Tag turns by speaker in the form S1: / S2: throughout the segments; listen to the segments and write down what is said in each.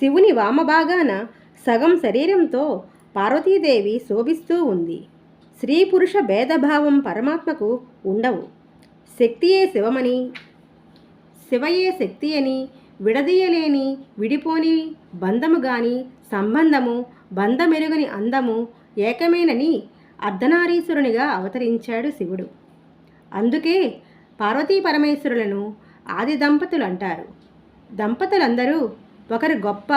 S1: శివుని వామభాగాన సగం శరీరంతో పార్వతీదేవి శోభిస్తూ ఉంది. స్త్రీ పురుష భేదభావం పరమాత్మకు ఉండవు. శక్తియే శివమని శివయే శక్తి అని విడదీయలేని విడిపోని బంధము గాని సంబంధము బంధమెరుగని అందము ఏకమేనని అర్ధనారీశ్వరునిగా అవతరించాడు శివుడు. అందుకే పార్వతీ పరమేశ్వరులను ఆది దంపతులు అంటారు. దంపతులందరూ ఒకరు గొప్ప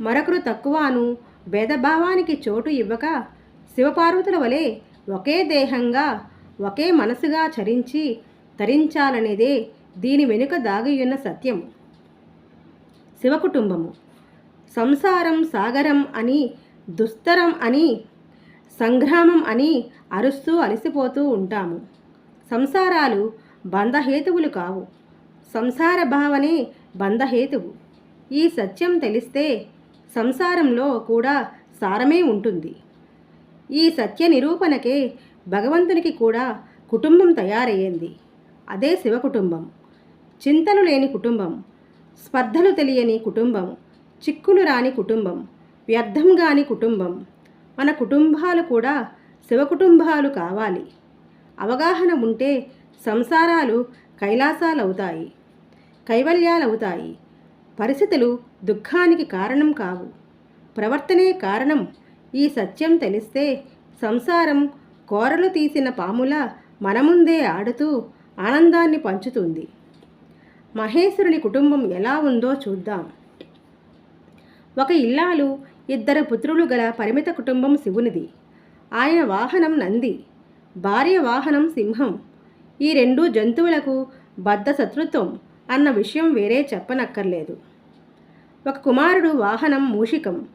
S1: మరొకరు తక్కువ అను భేదభావానికి చోటు ఇవ్వక శివపార్వతుల వలె ఒకే దేహంగా ఒకే మనసుగా చరించి తరించాలనేదే దీని వెనుక దాగియున్న సత్యం. శివకుటుంబము. సంసారం సాగరం అని దుస్తరం అని సంగ్రామం అని అరుస్తూ అలసిపోతూ ఉంటాము. సంసారాలు బంధహేతువులు కావు. సంసార భావనే బంధహేతువు. ఈ సత్యం తెలిస్తే సంసారంలో కూడా సారమే ఉంటుంది. ఈ సత్య నిరూపణకే భగవంతునికి కూడా కుటుంబం తయారయ్యింది. అదే శివ కుటుంబం. చింతలు లేని కుటుంబం. స్పర్ధలు తెలియని కుటుంబం. చిక్కులు రాని కుటుంబం. వ్యర్థం కాని కుటుంబం. మన కుటుంబాలు కూడా శివ కుటుంబాలు కావాలి. అవగాహన ఉంటే సంసారాలు కైలాసాలవుతాయి. కైవల్యాలవుతాయి. పరిస్థితులు దుఃఖానికి కారణం కావు. ప్రవర్తనే కారణం. ఈ సత్యం తెలిస్తే సంసారం కోరలు తీసిన పాముల మన ముందే ఆడుతూ ఆనందాన్ని పంచుతుంది. మహేశ్వరుని కుటుంబం ఎలా ఉందో చూద్దాం. ఒక ఇల్లాలు ఇద్దరు పుత్రులు గల పరిమిత కుటుంబం శివునిది. ఆయన వాహనం నంది భార్య వాహనం సింహం. ఈ రెండు జంతువులకు బద్ధ శత్రుత్వం అన్న విషయం వేరే చెప్పనక్కర్లేదు. ఒక కుమారుడు వాహనం మూషికం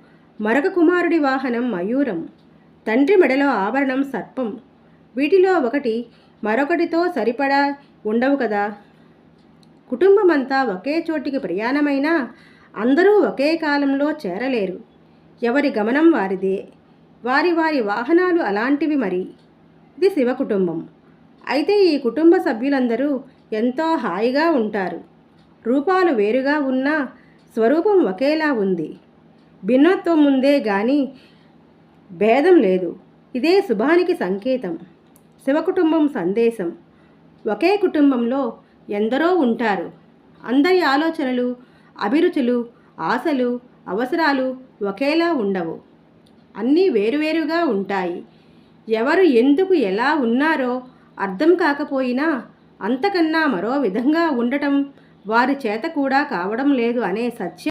S1: మరొక కుమారుడి వాహనం మయూరం తండ్రి మెడలో ఆభరణం సర్పం. వీటిలో ఒకటి మరొకటితో సరిపడా ఉండవు కదా. కుటుంబమంతా ఒకే చోటికి ప్రయాణమైనా అందరూ ఒకే కాలంలో చేరలేరు. ఎవరి గమనం వారిదే. వారి వారి వాహనాలు అలాంటివి మరి. ఇది శివ కుటుంబం. అయితే ఈ కుటుంబ సభ్యులందరూ ఎంతో హాయిగా ఉంటారు. రూపాలు వేరుగా ఉన్నా స్వరూపం ఒకేలా ఉంది. భిన్నత్వం ఉందే గాని భేదం లేదు. ఇదే శుభానికి సంకేతం. శివకుటుంబం సందేశం. ఒకే కుటుంబంలో ఎందరో ఉంటారు. అందరి ఆలోచనలు అభిరుచులు ఆశలు అవసరాలు ఒకేలా ఉండవు. అన్నీ వేరువేరుగా ఉంటాయి. ఎవరు ఎందుకు ఎలా ఉన్నారో అర్థం కాకపోయినా అంతకన్నా మరో విధంగా ఉండటం వారి చేత కూడా కావడం లేదు అనే సత్యం